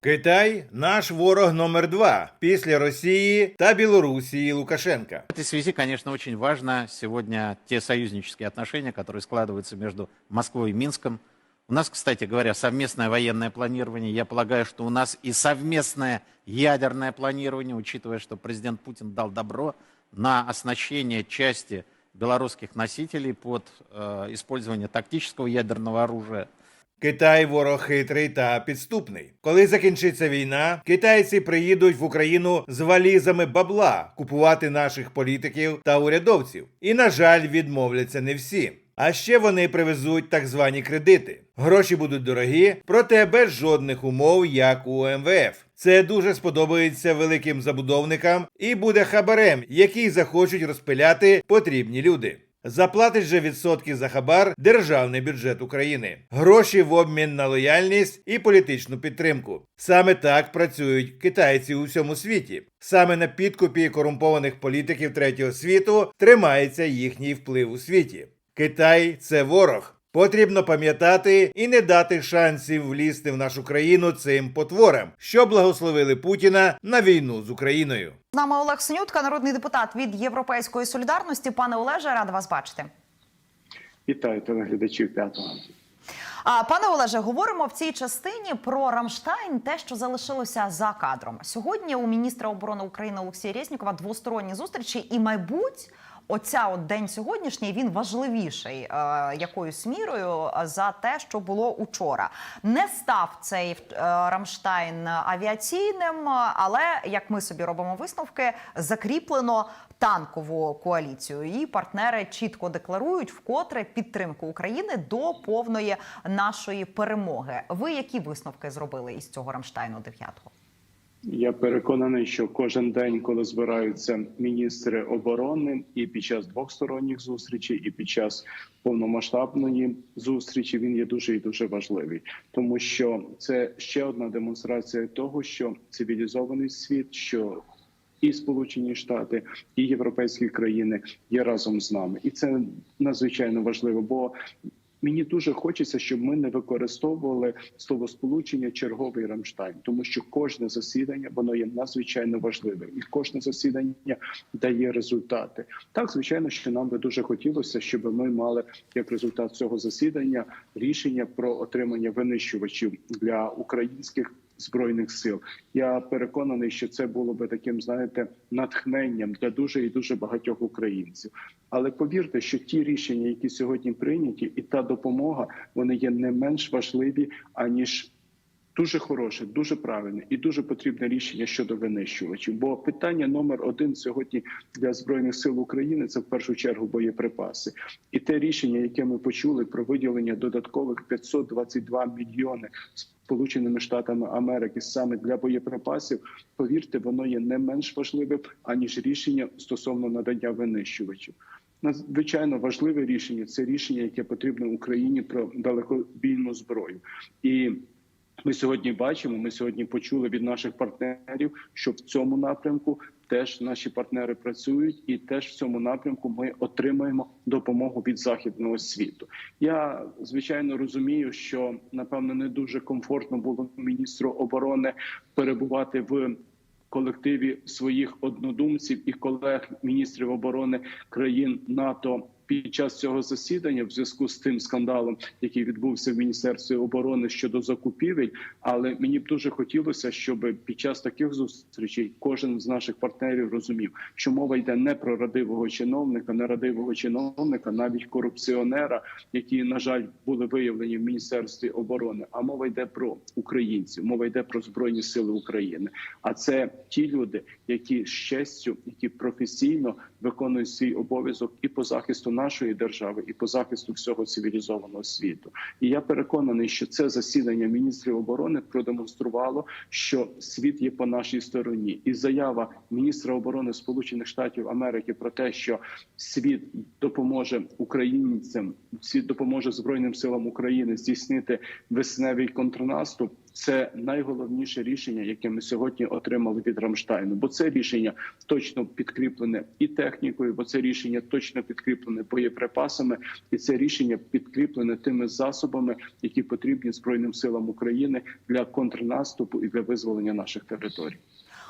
Китай наш ворог номер два після Росії та Білорусі Лукашенка. В этой связи, конечно, очень важно сегодня те союзнические отношения, которые складываются между Москвой и Минском. У нас, кстати говоря, совместное военное планирование. Я полагаю, что у нас и совместное ядерное планирование, учитывая, что президент Путин дал добро на оснащение части белорусских носителей под э, использование тактического ядерного оружия. Китай ворог хитрий та підступний. Коли закінчиться війна, китайці приїдуть в Україну з валізами бабла купувати наших політиків та урядовців. І, на жаль, відмовляться не всі. А ще вони привезуть так звані кредити. Гроші будуть дорогі, проте без жодних умов, як у МВФ. Це дуже сподобається великим забудовникам і буде хабарем, який захочуть розпиляти потрібні люди. Заплатить же відсотки за хабар державний бюджет України, гроші в обмін на лояльність і політичну підтримку. Саме так працюють китайці у всьому світі. Саме на підкупі корумпованих політиків третього світу тримається їхній вплив у світі. Китай це ворог. Потрібно пам'ятати і не дати шансів влізти в нашу країну цим потворам, що благословили Путіна на війну з Україною. З нами Олег Синютка, народний депутат від Європейської солідарності. Пане Олеже, рада вас бачити. Вітаю телеглядачів п'ятого. А пане Олеже, говоримо в цій частині про Рамштайн, те, що залишилося за кадром. Сьогодні у міністра оборони України Олексія Резнікова двосторонні зустрічі, і майбуть. Оця от день сьогоднішній він важливіший е, якоюсь мірою е, за те, що було учора. Не став цей е, Рамштайн авіаційним, але як ми собі робимо висновки, закріплено танкову коаліцію. Її партнери чітко декларують вкотре підтримку України до повної нашої перемоги. Ви які висновки зробили із цього Рамштайну 9-го? Я переконаний, що кожен день, коли збираються міністри оборони, і під час двосторонніх зустрічей, і під час повномасштабної зустрічі, він є дуже і дуже важливий, тому що це ще одна демонстрація того, що цивілізований світ, що і Сполучені Штати, і європейські країни є разом з нами, і це надзвичайно важливо. Бо Мені дуже хочеться, щоб ми не використовували словосполучення черговий Рамштайн, тому що кожне засідання воно є надзвичайно важливим, і кожне засідання дає результати. Так, звичайно, що нам би дуже хотілося, щоб ми мали як результат цього засідання рішення про отримання винищувачів для українських. Збройних сил я переконаний, що це було би таким, знаєте, натхненням для дуже і дуже багатьох українців. Але повірте, що ті рішення, які сьогодні прийняті, і та допомога, вони є не менш важливі аніж. Дуже хороше, дуже правильне і дуже потрібне рішення щодо винищувачів. Бо питання номер один сьогодні для збройних сил України це в першу чергу боєприпаси, і те рішення, яке ми почули про виділення додаткових 522 мільйони Сполученими Штатами Америки саме для боєприпасів, повірте, воно є не менш важливим аніж рішення стосовно надання винищувачів. Надзвичайно важливе рішення це рішення, яке потрібно Україні про далекобійну зброю і. Ми сьогодні бачимо. Ми сьогодні почули від наших партнерів, що в цьому напрямку теж наші партнери працюють, і теж в цьому напрямку ми отримаємо допомогу від західного світу. Я звичайно розумію, що напевно не дуже комфортно було міністру оборони перебувати в. Колективі своїх однодумців і колег міністрів оборони країн НАТО під час цього засідання, в зв'язку з тим скандалом, який відбувся в міністерстві оборони щодо закупівель. Але мені б дуже хотілося, щоб під час таких зустрічей кожен з наших партнерів розумів, що мова йде не про радивого чиновника, не радивого чиновника, навіть корупціонера, які на жаль були виявлені в міністерстві оборони. А мова йде про українців, мова йде про збройні сили України. А це ті люди, які з честю, які професійно виконують свій обов'язок і по захисту нашої держави, і по захисту всього цивілізованого світу. І я переконаний, що це засідання міністрів оборони продемонструвало, що світ є по нашій стороні, і заява міністра оборони Сполучених Штатів Америки про те, що світ допоможе українцям, світ допоможе збройним силам України здійснити весневий контрнаступ. Це найголовніше рішення, яке ми сьогодні отримали від Рамштайну. Бо це рішення точно підкріплене і технікою, бо це рішення точно підкріплене боєприпасами, і це рішення підкріплене тими засобами, які потрібні збройним силам України для контрнаступу і для визволення наших територій.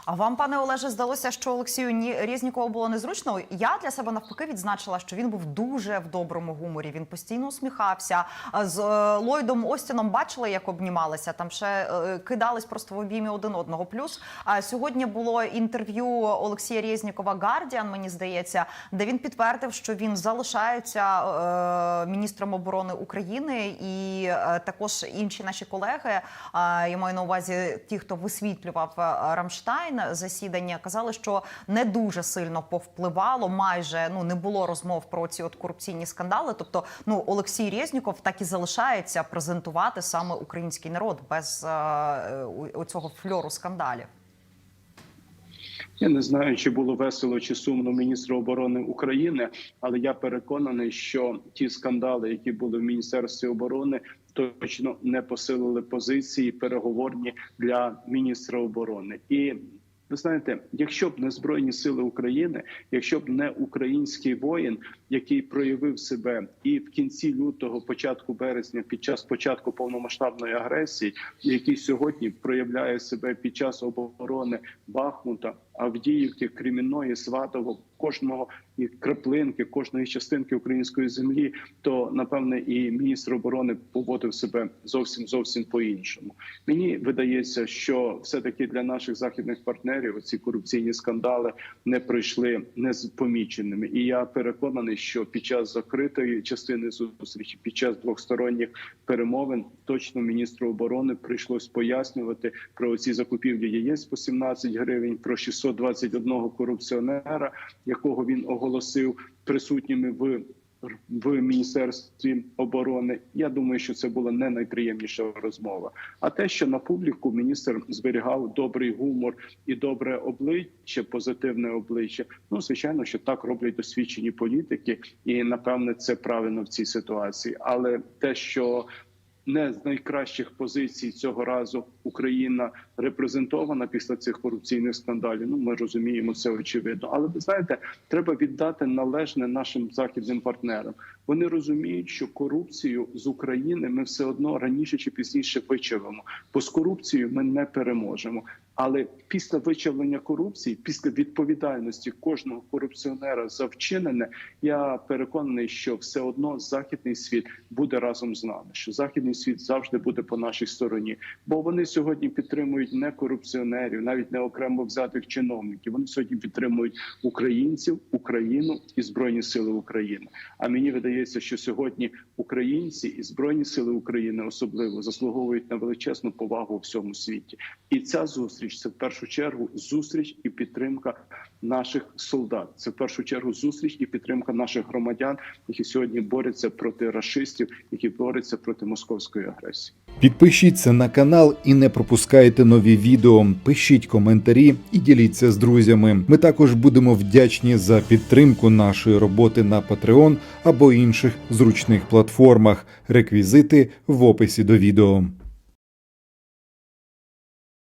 А вам, пане Олеже, здалося, що Олексію Ні Резнікова було незручно? Я для себе навпаки відзначила, що він був дуже в доброму гуморі. Він постійно усміхався. З е, Ллойдом Остіном бачили, як обнімалися. Там ще е, кидались просто в обіймі один одного. Плюс а сьогодні було інтерв'ю Олексія Резнікова Гардіан, мені здається, де він підтвердив, що він залишається е, міністром оборони України, і е, також інші наші колеги. е, я маю на увазі ті, хто висвітлював е, Рамштайн засідання, казали, що не дуже сильно повпливало. Майже ну не було розмов про ці от корупційні скандали. Тобто, ну Олексій Резніков так і залишається презентувати саме український народ без е, цього фльору скандалів. Я не знаю, чи було весело чи сумно міністру оборони України, але я переконаний, що ті скандали, які були в міністерстві оборони, точно не посилили позиції переговорні для міністра оборони. І ви знаєте, якщо б не збройні сили України, якщо б не український воїн, який проявив себе і в кінці лютого, початку березня, під час початку повномасштабної агресії, який сьогодні проявляє себе під час оборони Бахмута, Авдіївки, Кремінної, Сватово, кожного і краплинки, кожної частинки української землі, то напевне і міністр оборони поводив себе зовсім зовсім по іншому. Мені видається, що все таки для наших західних партнерів ці корупційні скандали не пройшли непоміченими. І я переконаний, що під час закритої частини зустрічі, під час двосторонніх перемовин, точно міністру оборони прийшлось пояснювати про ці закупівлі яєць по 17 гривень, про 621 корупціонера, якого він оголосив присутніми в в міністерстві оборони. Я думаю, що це була не найприємніша розмова. А те, що на публіку міністр зберігав добрий гумор і добре обличчя, позитивне обличчя. Ну звичайно, що так роблять досвідчені політики, і напевне це правильно в цій ситуації. Але те, що не з найкращих позицій цього разу Україна репрезентована після цих корупційних скандалів. Ну ми розуміємо це очевидно. Але ви знаєте, треба віддати належне нашим західним партнерам. Вони розуміють, що корупцію з України ми все одно раніше чи пізніше вичавимо, бо з корупцією ми не переможемо. Але після вичавлення корупції, після відповідальності кожного корупціонера за вчинене, я переконаний, що все одно західний світ буде разом з нами. Що західний світ завжди буде по нашій стороні, бо вони сьогодні підтримують не корупціонерів, навіть не окремо взятих чиновників. Вони сьогодні підтримують українців, Україну і збройні сили України. А мені видається, що сьогодні українці і збройні сили України особливо заслуговують на величезну повагу у всьому світі. І ця зустріч це в першу чергу зустріч і підтримка наших солдат. Це в першу чергу зустріч і підтримка наших громадян, які сьогодні борються проти рашистів, які борються проти московської агресії. Підпишіться на канал і не пропускайте нові відео. Пишіть коментарі і діліться з друзями. Ми також будемо вдячні за підтримку нашої роботи на Patreon або інших зручних платформах. Реквізити в описі до відео.